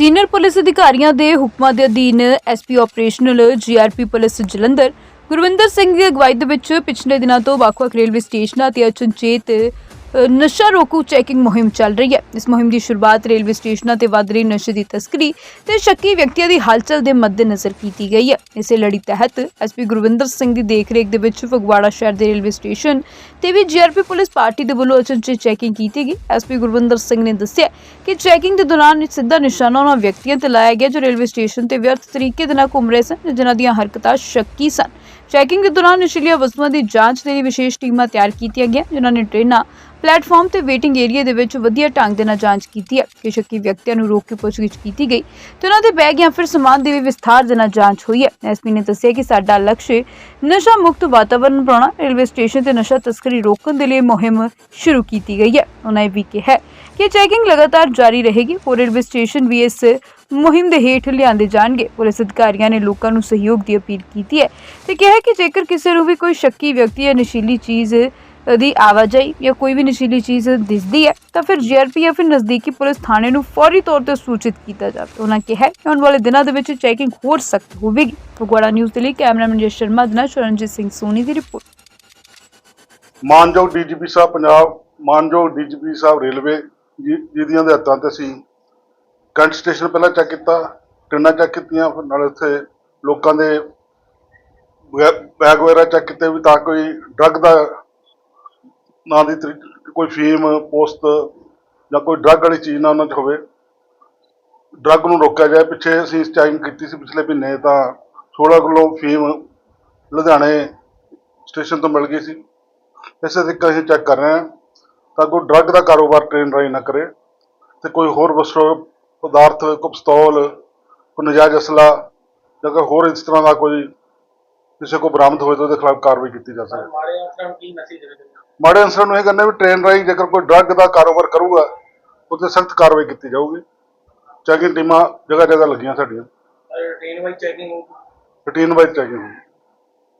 Senior police ਅਧਿਕਾਰੀਆਂ ਦੇ ਹੁਕਮਾਂ ਦੇ ਅਧੀਨ SP operational GRP police Jalandhar Gurvinder Singh ਦੀ ਅਗਵਾਈ ਦੇ ਵਿੱਚ ਪਿਛਲੇ ਦਿਨਾਂ ਤੋਂ ਵੱਖ-ਵੱਖ ਰੇਲਵੇ ਸਟੇਸ਼ਨਾਂ ਤੇ ਅਚਨਚੇਤ ਨਸ਼ਾ ਰੋਕੂ ਚੈਕਿੰਗ ਮੁਹਿੰਮ ਚੱਲ ਰਹੀ ਹੈ। ਇਸ ਮੁਹਿੰਮ ਦੀ ਸ਼ੁਰੂਆਤ ਰੇਲਵੇ ਸਟੇਸ਼ਨਾਂ ਤੇ ਵੱਧ ਰਹੀ ਨਸ਼ੇ ਦੀ ਤਸਕਰੀ ਤੇ ਸ਼ੱਕੀ ਵਿਅਕਤੀਆਂ ਦੀ ਹਲਚਲ ਦੇ ਮੱਦੇਨਜ਼ਰ ਕੀਤੀ ਗਈ ਹੈ। ਇਸੇ ਲੜੀ ਤਹਿਤ ਐਸਪੀ ਗੁਰਵਿੰਦਰ ਸਿੰਘ ਦੀ ਦੇਖਰੇਖ ਦੇ ਵਿੱਚ ਫਗਵਾੜਾ ਸ਼ਹਿਰ ਦੇ ਰੇਲਵੇ ਸਟੇਸ਼ਨ ਤੇ ਵੀ ਜੀਆਰਪੀ ਪੁਲਿਸ ਪਾਰਟੀ ਦੇ ਵੱਲੋਂ ਅਚਨਚੇਤ ਚੈਕਿੰਗ ਕੀਤੀ ਗਈ। ਐਸਪੀ ਗੁਰਵਿੰਦਰ ਸਿੰਘ ਨੇ ਦੱਸਿਆ ਕਿ ਚੈਕਿੰਗ ਦੇ ਦੌਰਾਨ ਸਿੱਧਾ ਨਿਸ਼ਾਨਾ ਉਹਨਾਂ ਵਿਅਕਤੀਆਂ ਤੇ ਲਾਇਆ ਗਿਆ ਜੋ ਰੇਲਵੇ ਸਟੇਸ਼ਨ ਤੇ ਵਿਅਰਥ ਤਰੀਕੇ ਦੇ ਨਾਲ ਘੁੰਮ ਰਹੇ ਸਨ ਜਿਨ੍ਹਾਂ ਦੀਆਂ ਹਰਕਤਾਂ ਸ਼ੱਕੀ ਸਨ। ਚੈਕਿੰਗ ਦੇ ਦੌਰਾਨ ਨਸ਼ੀਲੀਆਂ ਵਸਤੂਆਂ ਦੀ ਜਾਂਚ ਦੇ ਲਈ ਵਿਸ਼ੇਸ਼ ਟੀਮਾਂ ਤਿਆਰ ਕੀਤੀਆਂ ਗਈਆਂ, ਜਿਨ੍ਹਾਂ ਨੇ ਟ੍ਰੇਨਾਂ ਪਲੇਟਫਾਰਮ ਤੇ ਵੇਟਿੰਗ ਏਰੀਆ ਦੇ ਵਿੱਚ ਵਧੀਆ ਢੰਗ ਦੇ ਨਾਲ ਜਾਂਚ ਕੀਤੀ ਹੈ। ਕਿ ਸ਼ੱਕੀ ਵਿਅਕਤੀਆਂ ਨੂੰ ਰੋਕ ਕੇ ਪੁੱਛਗਿੱਛ ਕੀਤੀ ਗਈ ਤੇ ਉਹਨਾਂ ਦੇ ਬੈਗ ਜਾਂ ਫਿਰ ਸਮਾਨ ਦੀ ਵੀ ਵਿਸਥਾਰ ਦੇ ਨਾਲ ਜਾਂਚ ਹੋਈ ਹੈ। ਐਸਪੀ ਨੇ ਦੱਸਿਆ ਕਿ ਸਾਡਾ ਲਕਸ਼ ਨਸ਼ਾ ਮੁਕਤ ਵਾਤਾਵਰਣ ਬਣਾਉਣਾ, ਰੇਲਵੇ ਸਟੇਸ਼ਨ ਤੇ ਨਸ਼ਾ ਤਸਕਰੀ ਰੋਕਣ ਦੇ ਲਈ ਮੁਹਿੰਮ ਸ਼ੁਰੂ ਕੀਤੀ ਗਈ ਹੈ। ਉਹਨਾਂ ਇਹ ਵੀ ਕਿਹਾ ਕਿ ਚੈਕਿੰਗ ਲਗਾਤਾਰ ਜਾਰੀ ਰਹੇਗੀ, ਹੋਰ ਰੇਲਵੇ ਸਟੇਸ਼ਨ ਵੀ ਇਸ ਮੁਹਿੰਮ ਦੇ ਹੇਠ ਲਿਆਂਦੇ ਜਾਣਗੇ। ਪੁਲਿਸ ਅਧਿਕਾਰੀਆਂ ਨੇ ਲੋਕਾਂ ਨੂੰ ਸਹਿਯੋਗ ਦੀ ਅਪੀਲ ਕੀਤੀ ਹੈ ਤੇ ਕਿਹਾ ਕਿ ਜੇਕਰ ਕਿਸੇ ਨੂੰ ਵੀ ਕੋਈ ਸ਼ੱਕੀ ਵਿਅਕਤੀ ਜਾਂ ਨਸ਼ੀਲੀ ਚੀਜ਼ ਦੀ ਆਵਾਜਾਈ ਜਾਂ ਕੋਈ ਵੀ ਨਸ਼ੀਲੀ ਚੀਜ਼ ਦਿਸਦੀ ਹੈ, ਤਾਂ ਫਿਰ ਜੀਆਰਪੀ ਨਜ਼ਦੀਕੀ ਪੁਲਿਸ ਥਾਣੇ ਨੂੰ ਫੌਰੀ ਤੌਰ ਤੇ ਸੂਚਿਤ ਕੀਤਾ ਜਾਵੇ। ਉਹਨਾਂ ਕਿਹਾ ਕਿ ਆਉਣ ਵਾਲੇ ਦਿਨਾਂ ਦੇ ਵਿੱਚ ਚੈਕਿੰਗ ਹੋਰ ਸਖਤ ਹੋਵੇਗੀ। ਫਗਵਾੜਾ ਨਿਊਜ਼ ਦੇ ਲਈ ਕੈਮਰਾਮੈਨ ਜੈ ਸ਼ਰਮਾ ਦੇ ਨਾਲ ਸ਼ਰਨਜੀਤ ਸਿੰਘ ਸੋਨੀ ਦੀ ਰਿਪੋਰਟ। ਮਾਨਯੋਗ ਡੀਜੀਪੀ ਸਾਹਿਬ ਪੰਜਾਬ, ਮਾਨਯੋਗ ਡੀਜੀਪੀ ਸਾਹਿਬ ਰੇਲਵੇ ਜੀ- ਜਿਹਦੀਆਂ ਦੇ ਤੇ ਅਸੀਂ ਕੈਂਟ ਸਟੇਸ਼ਨ ਪਹਿਲਾਂ ਚੈੱਕ ਕੀਤਾ, ਟ੍ਰੇਨਾਂ ਚੈੱਕ ਕੀਤੀਆਂ, ਫਿਰ ਨਾਲ ਉੱਥੇ ਲੋਕਾਂ ਦੇ ਬੈਗ ਵਗੈਰਾ ਚੈੱਕ ਕੀਤੇ ਵੀ ਤਾਂ ਕੋਈ ਡਰੱਗ ਦਾ ਨਾ ਦੀ ਤਰੀ- ਕੋਈ ਫੀਮ ਪੋਸਟ ਜਾਂ ਕੋਈ ਡਰੱਗ ਵਾਲੀ ਚੀਜ਼ ਨਾ ਉਹਨਾਂ 'ਚ ਹੋਵੇ। ਡਰੱਗ ਨੂੰ ਰੋਕਿਆ ਜਾਏ। ਪਿੱਛੇ ਅਸੀਂ ਚੈਕਿੰਗ ਕੀਤੀ ਸੀ ਪਿਛਲੇ ਮਹੀਨੇ ਤਾਂ 16 ਕਿਲੋ ਫੀਮ ਲੁਧਿਆਣੇ ਸਟੇਸ਼ਨ ਤੋਂ ਮਿਲ ਗਈ ਸੀ। ਇਸੇ ਤਰੀਕੇ ਅਸੀਂ ਚੈੱਕ ਕਰ ਰਹੇ ਹਾਂ ਤਾਂ ਕੋਈ ਡਰੱਗ ਦਾ ਕਾਰੋਬਾਰ ਟ੍ਰੇਨ ਰਾਹੀਂ ਨਾ ਕਰੇ ਤੇ ਕੋਈ ਹੋਰ ਵਸਤੂ, ਪਦਾਰਥ, ਕੋਈ ਪਿਸਤੌਲ, ਕੋਈ ਨਜਾਇਜ਼ ਅਸਲਾ ਜਾਂ ਕੋਈ ਹੋਰ ਇਸ ਤਰ੍ਹਾਂ ਦਾ ਕੋਈ ਕਿਸੇ ਕੋ ਬਰਾਮਦ ਹੋਵੇ ਤਾਂ ਉਹਦੇ ਖਿਲਾਫ ਕਾਰਵਾਈ ਕੀਤੀ ਜਾ ਸਕਦੀ ਹੈ। ਮਾੜੇ ਅਨਸਰਾਂ ਨੂੰ ਕੀ ਮੈਸੇਜ ਦੇਵੇ ਮਾੜੇ ਅਨਸਰਾਂ ਨੂੰ ਇਹ ਕਹਿੰਦੇ ਵੀ ਟ੍ਰੇਨ ਰਾਹੀਂ ਜੇਕਰ ਕੋਈ ਡਰੱਗ ਦਾ ਕਾਰੋਬਾਰ ਕਰੂਗਾ ਉੱਤੇ ਸਖਤ ਕਾਰਵਾਈ ਕੀਤੀ ਜਾਊਗੀ। ਚੈਕਿੰਗ ਟੀਮਾਂ ਜਗ੍ਹਾ ਜਗ੍ਹਾ ਲੱਗੀਆਂ ਸਾਡੀਆਂ। Train wise checking routine wise checking ਹੋਊਗੀ।